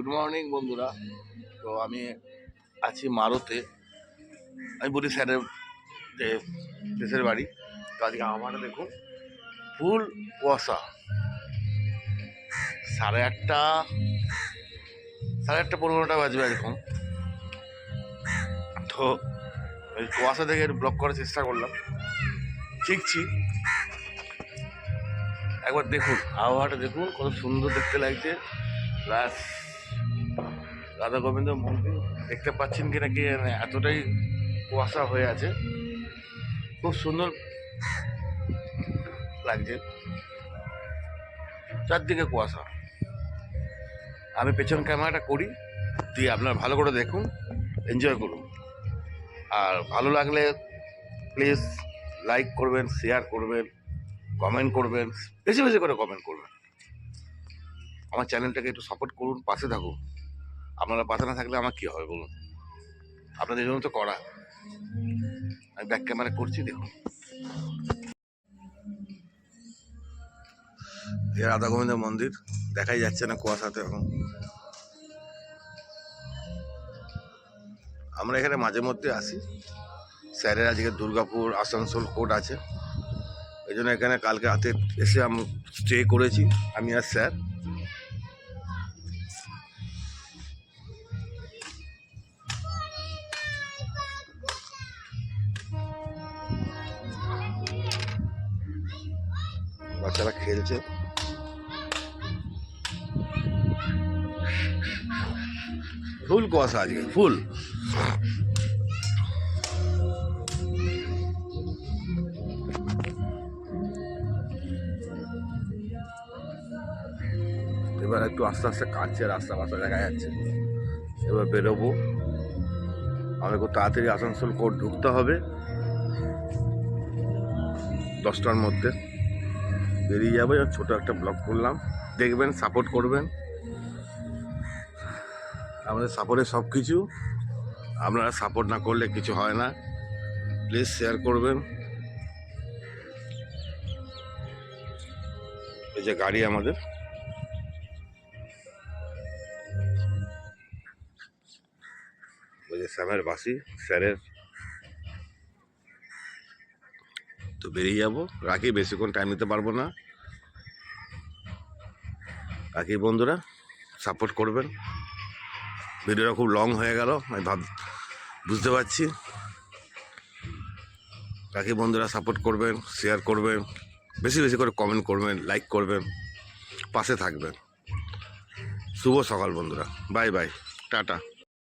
Good morning বন্ধুরা। তো আমি আছি মারোতে। আমি বলি স্যারের যে দেশের বাড়ি। তো আজকে আমার দেখুন, ফুল কুয়াশা। সাড়ে আটটা সাড়ে আটটা পনেরোটা বাজবে এরকম তো ওই কুয়াশা থেকে ব্লক করার চেষ্টা করলাম। শিখছি একবার দেখুন, আবহাওয়াটা দেখুন, কত সুন্দর দেখতে লাগছে। প্লাস রাধা গোবিন্দ মন্দির দেখতে পাচ্ছেন কি নাকি এতটাই কুয়াশা হয়ে আছে। খুব সুন্দর লাগছে। চারদিকে কুয়াশা। আমি পেছন ক্যামেরাটা করি, দিয়ে আপনারা ভালো করে দেখুন এনজয় করুন। আর ভালো লাগলে প্লিজ লাইক করবেন শেয়ার করবেন কমেন্ট করবেন, বেশি বেশি করে কমেন্ট করবেন। আমার চ্যানেলটাকে একটু সাপোর্ট করুন, পাশে থাকুন। আপনারা পাশে না থাকলে আমার কী হবে বলুন? আপনাদের জন্য তো করা। আমি ব্যাক ক্যামেরা করছি, দেখুন। রাধা গোবিন্দ মন্দির, দেখাই যাচ্ছে না কুয়াশাতে এখন। আমরা এখানে মাঝে মধ্যে আসি। স্যারের আজকে দুর্গাপুর আসানসোল কোর্ট আছে। এই জন্য এখানে কালকে হাতে এসে আমি স্টে করেছি, আমি আর স্যার। বাচ্চারা খেলছে। ফুল কুয়াশা আজকে, ফুল। এবার একটু আস্তে আস্তে কাটছে রাস্তা বাস্তা দেখা যাচ্ছে। এবার বেরোবো। আমাকে খুব তাড়াতাড়ি আসানসোল কোর্ট ঢুকতে হবে। দশটার মধ্যে। বেরিয়ে যাব ছোটো একটা ব্লগ করলাম। দেখবেন সাপোর্ট করবেন। আমাদের সাপোর্টে সব কিছু। আপনারা সাপোর্ট না করলে কিছু হয় না। প্লিজ শেয়ার করবেন। এই যে গাড়ি আমাদের। ওই যে স্যামের বাসি, স্যারের তো বেরিয়ে যাব। রাখি, বেশিক্ষণ টাইম নিতে পারব না। রাখি, বন্ধুরা সাপোর্ট করবেন। ভিডিওটা খুব লং হয়ে গেল, আমি ভাব বুঝতে পারছি। রাখি, বন্ধুরা সাপোর্ট করবেন শেয়ার করবেন, বেশি বেশি করে কমেন্ট করবেন লাইক করবেন, পাশে থাকবেন। শুভ সকাল, বন্ধুরা। Bye bye tata.